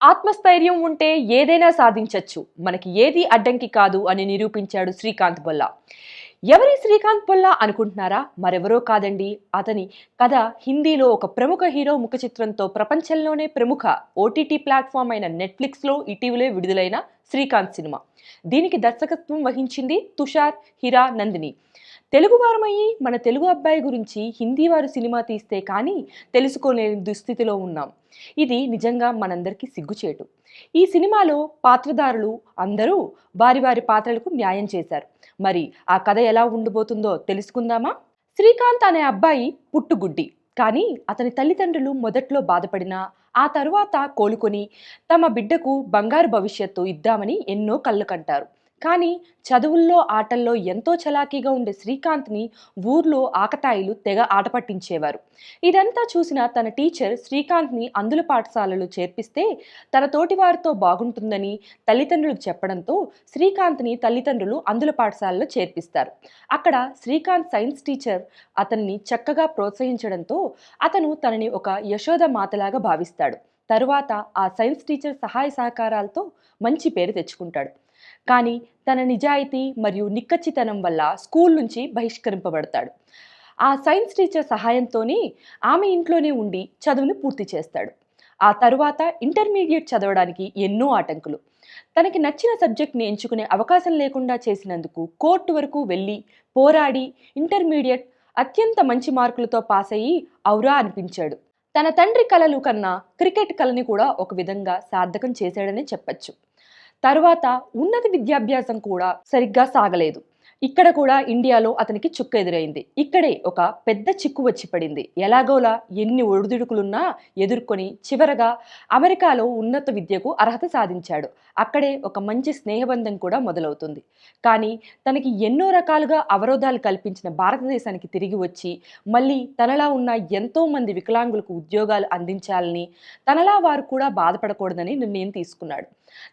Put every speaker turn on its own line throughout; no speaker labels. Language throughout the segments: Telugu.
ఆత్మస్థైర్యం ఉంటే ఏదైనా సాధించవచ్చు మనకి ఏది అడ్డంకి కాదు అని నిరూపించాడు శ్రీకాంత్ బొల్లా. ఎవరి శ్రీకాంత్ బొల్లా అనుకుంటున్నారా? మరెవరో కాదండి. అతని కథ హిందీలో ఒక ప్రముఖ హీరో ముఖ చిత్రంతో ప్రపంచంలోనే ప్రముఖ ఓటీటీ ప్లాట్ఫామ్ అయిన నెట్ఫ్లిక్స్లో ఇటీవలే విడుదలైన శ్రీకాంత్ సినిమా. దీనికి దర్శకత్వం వహించింది తుషార్ హిరా నందిని. తెలుగు వారమయ్యి మన తెలుగు అబ్బాయి గురించి హిందీ వారు సినిమా తీస్తే కానీ తెలుసుకోలేని దుస్థితిలో ఉన్నాం. ఇది నిజంగా మనందరికీ సిగ్గుచేటు. ఈ సినిమాలో పాత్రధారులు అందరూ వారి వారి పాత్రలకు న్యాయం చేశారు. మరి ఆ కథ ఎలా ఉండబోతుందో తెలుసుకుందామా? శ్రీకాంత్ అనే అబ్బాయి పుట్టుగుడ్డి. కానీ అతని తల్లిదండ్రులు మొదట్లో బాధపడినా ఆ తరువాత కోలుకొని తమ బిడ్డకు బంగారు భవిష్యత్తు ఇద్దామని ఎన్నో కళ్ళు కంటారు. కానీ చదువుల్లో ఆటల్లో ఎంతో చలాకీగా ఉండే శ్రీకాంత్ని ఊర్లో ఆకతాయిలు తెగ ఆట పట్టించేవారు. ఇదంతా చూసిన తన టీచర్ శ్రీకాంత్ని అందుల పాఠశాలలో చేర్పిస్తే తన తోటి వారితో బాగుంటుందని తల్లిదండ్రులకు చెప్పడంతో శ్రీకాంత్ని తల్లిదండ్రులు అందుల పాఠశాలలో చేర్పిస్తారు. అక్కడ శ్రీకాంత్ సైన్స్ టీచర్ అతన్ని చక్కగా ప్రోత్సహించడంతో అతను తనని ఒక యశోద మాతలాగా భావిస్తాడు. తరువాత ఆ సైన్స్ టీచర్ సహాయ సహకారాలతో మంచి పేరు తెచ్చుకుంటాడు. కానీ తన నిజాయితీ మరియు నిక్కచ్చితనం వల్ల స్కూల్ నుంచి బహిష్కరింపబడతాడు. ఆ సైన్స్ టీచర్ సహాయంతోనే ఆమె ఇంట్లోనే ఉండి చదువును పూర్తి చేస్తాడు. ఆ తరువాత ఇంటర్మీడియట్ చదవడానికి ఎన్నో ఆటంకులు. తనకి నచ్చిన సబ్జెక్ట్ని ఎంచుకునే అవకాశం లేకుండా చేసినందుకు కోర్టు వరకు వెళ్ళి పోరాడి ఇంటర్మీడియట్ అత్యంత మంచి మార్కులతో పాస్ అయ్యి ఔరా అనిపించాడు. తన తండ్రి కలలు కన్నా క్రికెట్ కళని కూడా ఒక విధంగా సార్థకం చేశాడని చెప్పచ్చు. తరువాత ఉన్నత విద్యాభ్యాసం కూడా సరిగ్గా సాగలేదు. ఇక్కడ కూడా ఇండియాలో అతనికి చుక్క ఎదురైంది. ఇక్కడే ఒక పెద్ద చిక్కు వచ్చి పడింది. ఎలాగోలా ఎన్ని ఒడిదుడుకులున్నా ఎదుర్కొని చివరగా అమెరికాలో ఉన్నత విద్యకు అర్హత సాధించాడు. అక్కడే ఒక మంచి స్నేహబంధం కూడా మొదలవుతుంది. కానీ తనకి ఎన్నో రకాలుగా అవరోధాలు కల్పించిన భారతదేశానికి తిరిగి వచ్చి మళ్ళీ తనలా ఉన్న ఎంతో మంది వికలాంగులకు ఉద్యోగాలు అందించాలని తనలా వారు కూడా బాధపడకూడదని నిర్ణయం తీసుకున్నాడు.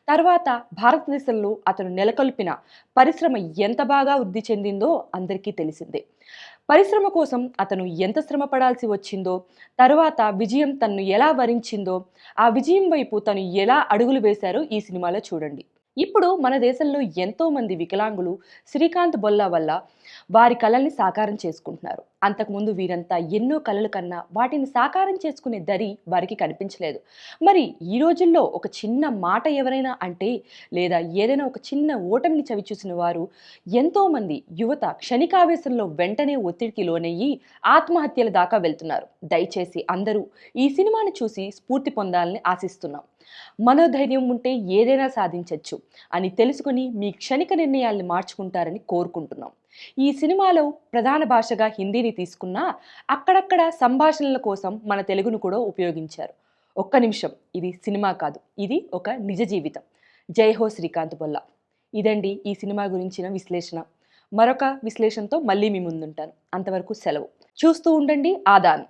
తర్వాత భారతదేశంలో అతను నెలకొల్పిన పరిశ్రమ ఎంత బాగా వృద్ధి చెందిందో అందరికీ తెలిసిందే. పరిశ్రమ కోసం అతను ఎంత శ్రమ పడాల్సి వచ్చిందో తర్వాత విజయం తన్ను ఎలా వరించిందో ఆ విజయం వైపు తను ఎలా అడుగులు వేశారో ఈ సినిమాలో చూడండి. ఇప్పుడు మన దేశంలో ఎంతోమంది వికలాంగులు శ్రీకాంత్ బొల్లా వల్ల వారి కళల్ని సాకారం చేసుకుంటున్నారు. అంతకుముందు వీరంతా ఎన్నో కళలు కన్నా వాటిని సాకారం చేసుకునే దరి వారికి కనిపించలేదు. మరి ఈ రోజుల్లో ఒక చిన్న మాట ఎవరైనా అంటే లేదా ఏదైనా ఒక చిన్న ఓటమిని చవిచూసిన వారు ఎంతోమంది యువత క్షణికావేశంలో వెంటనే ఒత్తిడికి లోనయ్యి ఆత్మహత్యల దాకా వెళ్తున్నారు. దయచేసి అందరూ ఈ సినిమాని చూసి స్ఫూర్తి పొందాలని ఆశిస్తున్నాం. మనోధైర్యం ఉంటే ఏదైనా సాధించవచ్చు అని తెలుసుకుని మీ క్షణిక నిర్ణయాల్ని మార్చుకుంటారని కోరుకుంటున్నాం. ఈ సినిమాలో ప్రధాన భాషగా హిందీని తీసుకున్నా అక్కడక్కడ సంభాషణల కోసం మన తెలుగును కూడా ఉపయోగించారు. ఒక్క నిమిషం ఇది సినిమా కాదు ఇది ఒక నిజ జీవితం. జై హో శ్రీకాంత్ బొల్లా. ఇదండి ఈ సినిమా గురించిన విశ్లేషణ. మరొక విశ్లేషణతో మళ్ళీ మీ ముందుంటాను. అంతవరకు సెలవు. చూస్తూ ఉండండి ఆదాన్.